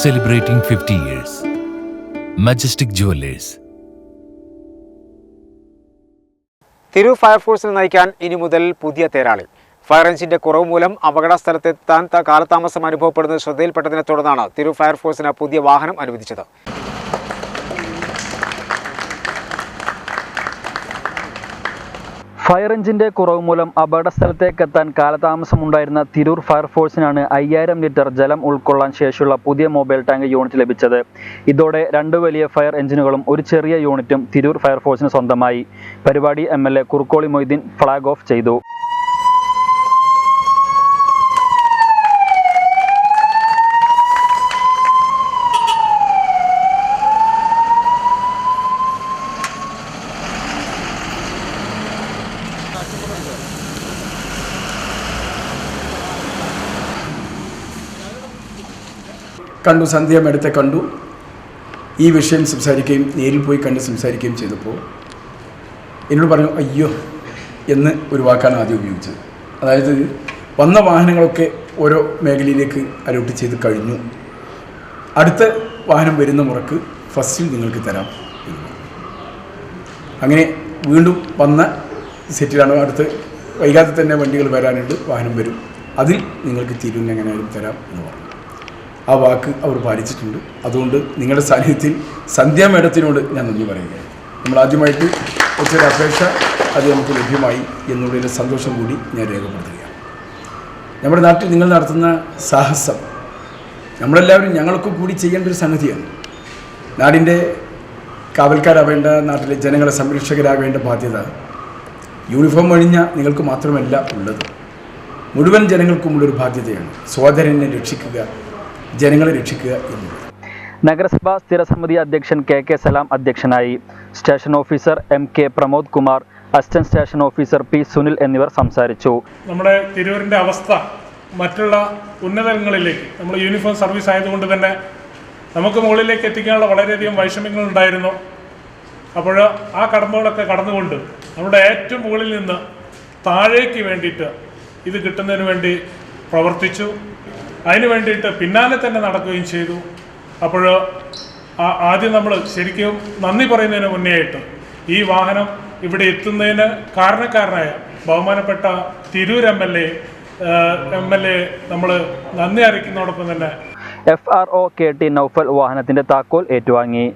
celebrating 50 years. Majestic Jewelers. Tirur ഫയർഫോഴ്സിനെ നയിക്കാൻ ഇനി മുതൽ പുതിയ തേരാളി ഫയർ എഞ്ചിന്റെ കുറവ് മൂലം അപകട സ്ഥലത്തെത്താൻ കാലതാമസം അനുഭവപ്പെടുന്നത് ശ്രദ്ധയിൽപ്പെട്ടതിനെ തുടർന്നാണ് തിരു ഫയർഫോഴ്സിന് പുതിയ വാഹനം അനുവദിച്ചത് ഫയർ എഞ്ചിന്റെ കുറവ് മൂലം അപകട സ്ഥലത്തേക്കെത്താൻ കാലതാമസമുണ്ടായിരുന്ന തിരൂർ ഫയർഫോഴ്സിനാണ് അയ്യായിരം ലിറ്റർ ജലം ഉൾക്കൊള്ളാൻ ശേഷിയുള്ള പുതിയ മൊബൈൽ ടാങ്ക് യൂണിറ്റ് ലഭിച്ചത്. ഇതോടെ രണ്ട് വലിയ ഫയർ എഞ്ചിനുകളും ഒരു ചെറിയ യൂണിറ്റും തിരൂർ ഫയർഫോഴ്സിന് സ്വന്തമായി. പരിപാടി M L A Kurukkoli Moideen flag off ചെയ്തു. കണ്ടു സന്ധ്യ മേഡത്തെ കണ്ടു. ഈ വിഷയം സംസാരിക്കുകയും നേരിൽ പോയി കണ്ട് സംസാരിക്കുകയും ചെയ്തപ്പോൾ എന്നോട് പറഞ്ഞു അയ്യോ എന്ന് ഒരു വാക്കാണ് ആദ്യം ഉപയോഗിച്ചത്. അതായത് വന്ന വാഹനങ്ങളൊക്കെ ഓരോ മേഖലയിലേക്ക് അലോട്ട് ചെയ്ത് കഴിഞ്ഞു. അടുത്ത വാഹനം വരുന്ന മുറക്ക് ഫസ്റ്റിൽ നിങ്ങൾക്ക് തരാം അങ്ങനെ വീണ്ടും വന്ന സെറ്റിലാണ്. അടുത്ത് വൈകാതെ തന്നെ വണ്ടികൾ വരാനുണ്ട് വാഹനം വരും. അതിൽ നിങ്ങൾക്ക് തിരുവിന് എങ്ങനെയായാലും തരാം എന്ന് പറഞ്ഞു. ആ വാക്ക് അവർ പാലിച്ചിട്ടുണ്ട്. അതുകൊണ്ട് നിങ്ങളുടെ സാന്നിധ്യത്തിൽ സന്ധ്യാ മേഡത്തിനോട് ഞാൻ നന്ദി പറയുകയാണ്. നമ്മൾ ആദ്യമായിട്ട് വെച്ചൊരു അപേക്ഷ അത് നമുക്ക് ലഭ്യമായി എന്നുള്ളതിന്റെ സന്തോഷം കൂടി ഞാൻ രേഖപ്പെടുത്തുകയാണ്. നമ്മുടെ നാട്ടിൽ നിങ്ങൾ നടത്തുന്ന സാഹസം നമ്മളെല്ലാവരും ഞങ്ങൾക്കും കൂടി ചെയ്യേണ്ട ഒരു സംഗതിയാണ്. നാടിന്റെ കാവൽക്കാരാവേണ്ട നാട്ടിലെ ജനങ്ങളെ സംരക്ഷകരാകേണ്ട ബാധ്യത യൂണിഫോം അണിഞ്ഞ നിങ്ങൾക്ക് മാത്രമല്ല ഉള്ളത്. മുഴുവൻ ജനങ്ങൾക്കുമുള്ളൊരു ബാധ്യതയാണ് സോദരനെ രക്ഷിക്കുക ജനങ്ങളെ രക്ഷിക്കുക എന്നുള്ളത് നഗരസഭാ സ്ഥിരസമിതി അധ്യക്ഷൻ കെ കെ സലാം അധ്യക്ഷനായി station officer M K Pramod Kumar assistant station officer P Sunil എന്നിവർ സംസാരിച്ചു. നമ്മുടെ തിരൂരിന്റെ അവസ്ഥ മറ്റുള്ള ഉന്നതങ്ങളിലേക്ക് നമ്മൾ യൂണിഫോം സർവീസ് ആയതുകൊണ്ട് തന്നെ നമുക്ക് മുകളിലേക്ക് എത്തിക്കാനുള്ള വളരെയധികം വൈഷമ്യങ്ങൾ ഉണ്ടായിരുന്നു അപ്പോൾ ആ കടമ്പകളൊക്കെ കടന്നുകൊണ്ട് നമ്മുടെ ഏറ്റവും മുകളിൽ നിന്ന് താഴേക്ക് വേണ്ടിയിട്ട് ഇത് കിട്ടുന്നതിന് വേണ്ടി പ്രവർത്തിച്ചു. അതിന് വേണ്ടിയിട്ട് പിന്നാലെ തന്നെ നടക്കുകയും ചെയ്തു. അപ്പോൾ ആദ്യം നമ്മൾ ശരിക്കും നന്ദി പറയുന്നതിന് മുന്നേ ആയിട്ട് ഈ വാഹനം ഇവിടെ എത്തുന്നതിന് കാരണക്കാരനായ ബഹുമാനപ്പെട്ട Tirur M L A M L A നമ്മൾ നന്ദി അറിയിക്കുന്നതോടൊപ്പം തന്നെ F R O K T Naufal വാഹനത്തിന്റെ താക്കോൽ ഏറ്റുവാങ്ങി.